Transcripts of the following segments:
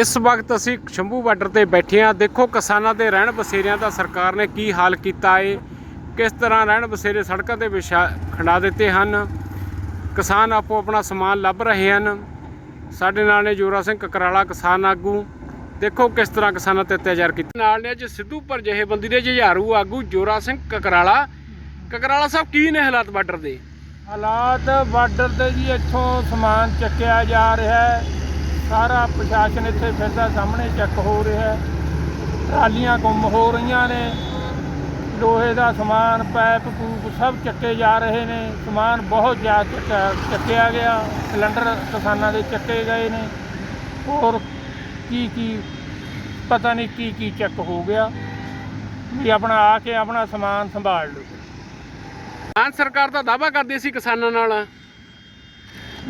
ਇਸ ਵਕਤ ਅਸੀਂ ਸ਼ੰਭੂ ਬਾਰਡਰ ਤੇ ਬੈਠੇ ਹਾਂ। ਦੇਖੋ, ਕਿਸਾਨਾਂ ਦੇ ਰਹਿਣ ਬਸੇਰਿਆਂ ਦਾ ਸਰਕਾਰ ਨੇ ਕੀ ਹਾਲ ਕੀਤਾ ਏ? ਕਿਸ ਤਰ੍ਹਾਂ ਰਹਿਣ ਬਸੇਰੇ ਸੜਕਾਂ ਤੇ ਵਿਛਾ ਖੰਡਾ ਦਿੱਤੇ ਹਨ? ਕਿਸਾਨ ਆਪੋ ਆਪਣਾ ਸਮਾਨ ਲੱਭ ਰਹੇ ਹਨ। ਸਾਡੇ ਨਾਲ ਨੇ ਜੋਰਾ ਸਿੰਘ ਕਕਰਾਲਾ, ਕਿਸਾਨ ਆਗੂ। ਦੇਖੋ, ਕਿਸ ਤਰ੍ਹਾਂ ਕਿਸਾਨਾਂ ਤੇ ਅਤਿਆਚਾਰ ਕੀਤਾ। ਨਾਲ ਨੇ ਅੱਜ ਸਿੱਧੂਪੁਰ ਜਥੇਬੰਦੀ ਦੇ ਜੁਝਾਰੂ ਆਗੂ ਜੋਰਾ ਸਿੰਘ ਕਕਰਾਲਾ। ਕਕਰਾਲਾ ਸਾਹਿਬ, ਕੀ ਨੇ ਹਾਲਾਤ ਬਾਰਡਰ ਦੇ? ਹਾਲਾਤ ਬਾਰਡਰ ਤੇ ਜੀ ਇੱਥੋਂ ਸਮਾਨ ਚੱਕਿਆ ਜਾ ਰਿਹਾ ਹੈ। ਸਾਰਾ ਪ੍ਰਸ਼ਾਸਨ ਇੱਥੇ ਫਿਰਦਾ, ਸਾਹਮਣੇ ਚੈੱਕ ਹੋ ਰਿਹਾ ਹੈ। ਟਰਾਲੀਆਂ ਗੁੰਮ ਹੋ ਰਹੀਆਂ ਨੇ। ਲੋਹੇ ਦਾ ਸਮਾਨ ਪੈਪ ਪੂਪ ਸਭ ਚੱਕੇ ਜਾ ਰਹੇ ਨੇ। ਸਮਾਨ ਬਹੁਤ ਜ਼ਿਆਦਾ ਚੱਕਿਆ- ਚੱਕਿਆ ਗਿਆ। ਸਿਲੰਡਰ ਕਿਸਾਨਾਂ ਦੇ ਚੱਕੇ ਗਏ ਨੇ। ਹੋਰ ਕੀ ਕੀ, ਪਤਾ ਨਹੀਂ ਕੀ ਕੀ ਚੱਕ ਹੋ ਗਿਆ। ਵੀ ਆਪਣਾ ਆ ਕੇ ਆਪਣਾ ਸਮਾਨ ਸੰਭਾਲ ਲਓ। ਮਾਨ ਸਰਕਾਰ ਦਾ ਦਾਅਵਾ ਕਰਦੀ ਸੀ ਕਿਸਾਨਾਂ ਨਾਲ।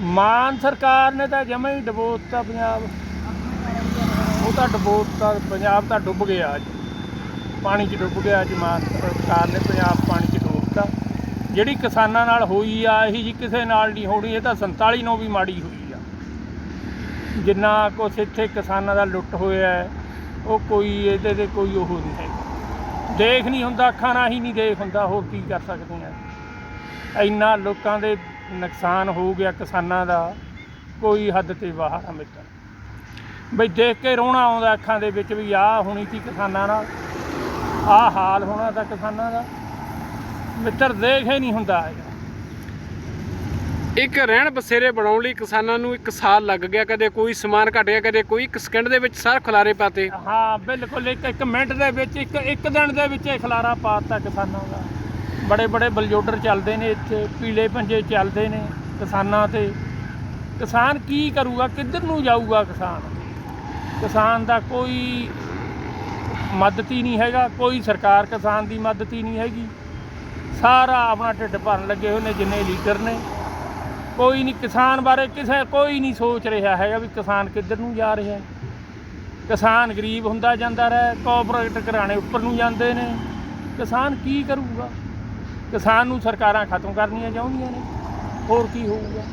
ਮਾਨ ਸਰਕਾਰ ਨੇ ਤਾਂ ਜਮਾ ਹੀ ਡਬੋਤਾ ਪੰਜਾਬ ਉਹ ਤਾਂ ਡਬੋਤਾ ਪੰਜਾਬ ਤਾਂ ਡੁੱਬ ਗਿਆ ਅੱਜ। ਪਾਣੀ 'ਚ ਡੁੱਬ ਗਿਆ ਅੱਜ ਮਾਨ ਸਰਕਾਰ ਨੇ ਪੰਜਾਬ ਪਾਣੀ 'ਚ ਡੋਬਤਾ। ਜਿਹੜੀ ਕਿਸਾਨਾਂ ਨਾਲ ਹੋਈ ਆ, ਇਹੀ ਜੀ ਕਿਸੇ ਨਾਲ ਨਹੀਂ ਹੋਣੀ, ਇਹ ਤਾਂ 47 ਨੂੰ ਵੀ ਮਾੜੀ ਹੋਈ ਆ। ਜਿੰਨਾ ਕੁਛ ਇੱਥੇ ਕਿਸਾਨਾਂ ਦਾ ਲੁੱਟ ਹੋਇਆ ਉਹ ਕੋਈ ਇਹਦੇ ਤੇ ਕੋਈ ਉਹ ਨਹੀਂ ਹੈ। ਦੇਖ ਨਹੀਂ ਹੁੰਦਾ, ਅੱਖਾਂ ਨਾਲ ਹੀ ਨਹੀਂ ਦੇਖ ਹੁੰਦਾ, ਹੋਰ ਕੀ ਕਰ ਸਕਦੇ ਆ। ਇੰਨਾ ਲੋਕਾਂ ਦੇ ਨੁਕਸਾਨ ਹੋ ਗਿਆ ਕਿਸਾਨਾਂ ਦਾ ਕੋਈ ਹੱਦ ਤੇ ਬਾਹਰ ਆ ਮਿੱਤਰ। ਬਈ ਦੇਖ ਕੇ ਰੋਣਾ ਆਉਂਦਾ ਅੱਖਾਂ ਦੇ ਵਿੱਚ ਵੀ ਆਹ ਹੋਣੀ ਸੀ ਕਿਸਾਨਾਂ ਨਾਲ ਆਹ ਹਾਲ ਹੋਣਾ ਤਾਂ ਕਿਸਾਨਾਂ ਦਾ। ਮਿੱਤਰ ਦੇਖ ਹੀ ਨਹੀਂ ਹੁੰਦਾ ਇੱਕ ਰਹਿਣ ਬਸੇਰੇ ਬਣਾਉਣ ਲਈ ਕਿਸਾਨਾਂ ਨੂੰ ਇੱਕ ਸਾਲ ਲੱਗ ਗਿਆ ਕਦੇ ਕੋਈ ਸਮਾਨ ਘਟ ਗਿਆ ਕਦੇ ਕੋਈ ਇੱਕ ਸਕਿੰਟ ਦੇ ਵਿੱਚ ਸਾਰੇ ਖੁਲਾਰੇ ਪਾਤੇ। ਹਾਂ ਬਿਲਕੁਲ ਇੱਕ ਇੱਕ ਮਿੰਟ ਦੇ ਵਿੱਚ ਇੱਕ ਇੱਕ ਦਿਨ ਦੇ ਵਿੱਚ ਇਹ ਖਲਾਰਾ ਪਾਤਾ ਕਿਸਾਨਾਂ ਦਾ। ਬੜੇ ਬੜੇ ਬਲਜੋਡਰ ਚੱਲਦੇ ਨੇ ਇੱਥੇ, ਪੀਲੇ ਪੰਜੇ ਚੱਲਦੇ ਨੇ ਕਿਸਾਨਾਂ ਤੇ। ਕਿਸਾਨ ਕੀ ਕਰੂਗਾ, ਕਿੱਧਰ ਨੂੰ ਜਾਊਗਾ ਕਿਸਾਨ? ਕਿਸਾਨ ਦਾ ਕੋਈ ਮਦਦ ਹੀ ਨਹੀਂ ਹੈਗਾ, ਕੋਈ ਸਰਕਾਰ ਕਿਸਾਨ ਦੀ ਮਦਦ ਹੀ ਨਹੀਂ ਹੈਗੀ। ਸਾਰਾ ਆਪਣਾ ਢਿੱਡ ਭਰਨ ਲੱਗੇ ਹੋਏ ਨੇ, ਜਿੰਨੇ ਲੀਡਰ ਨੇ। ਕੋਈ ਨਹੀਂ, ਕਿਸਾਨ ਬਾਰੇ ਕਿਸੇ, ਕੋਈ ਨਹੀਂ ਸੋਚ ਰਿਹਾ ਹੈਗਾ ਵੀ ਕਿਸਾਨ ਕਿੱਧਰ ਨੂੰ ਜਾ ਰਿਹਾ। ਹੈ ਕਿਸਾਨ ਗਰੀਬ ਹੁੰਦਾ ਜਾਂਦਾ ਰਿਹਾ ਕੋਆਪਰੇਟ ਘਰਾਣੇ ਉੱਪਰ ਨੂੰ ਜਾਂਦੇ ਨੇ। ਕਿਸਾਨ ਕੀ ਕਰੂਗਾ? ਕਿਸਾਨ ਨੂੰ ਸਰਕਾਰਾਂ ਖਤਮ ਕਰਨੀਆਂ ਚਾਹੁੰਦੀਆਂ ਨੇ। ਹੋਰ ਕੀ ਹੋਊਗਾ?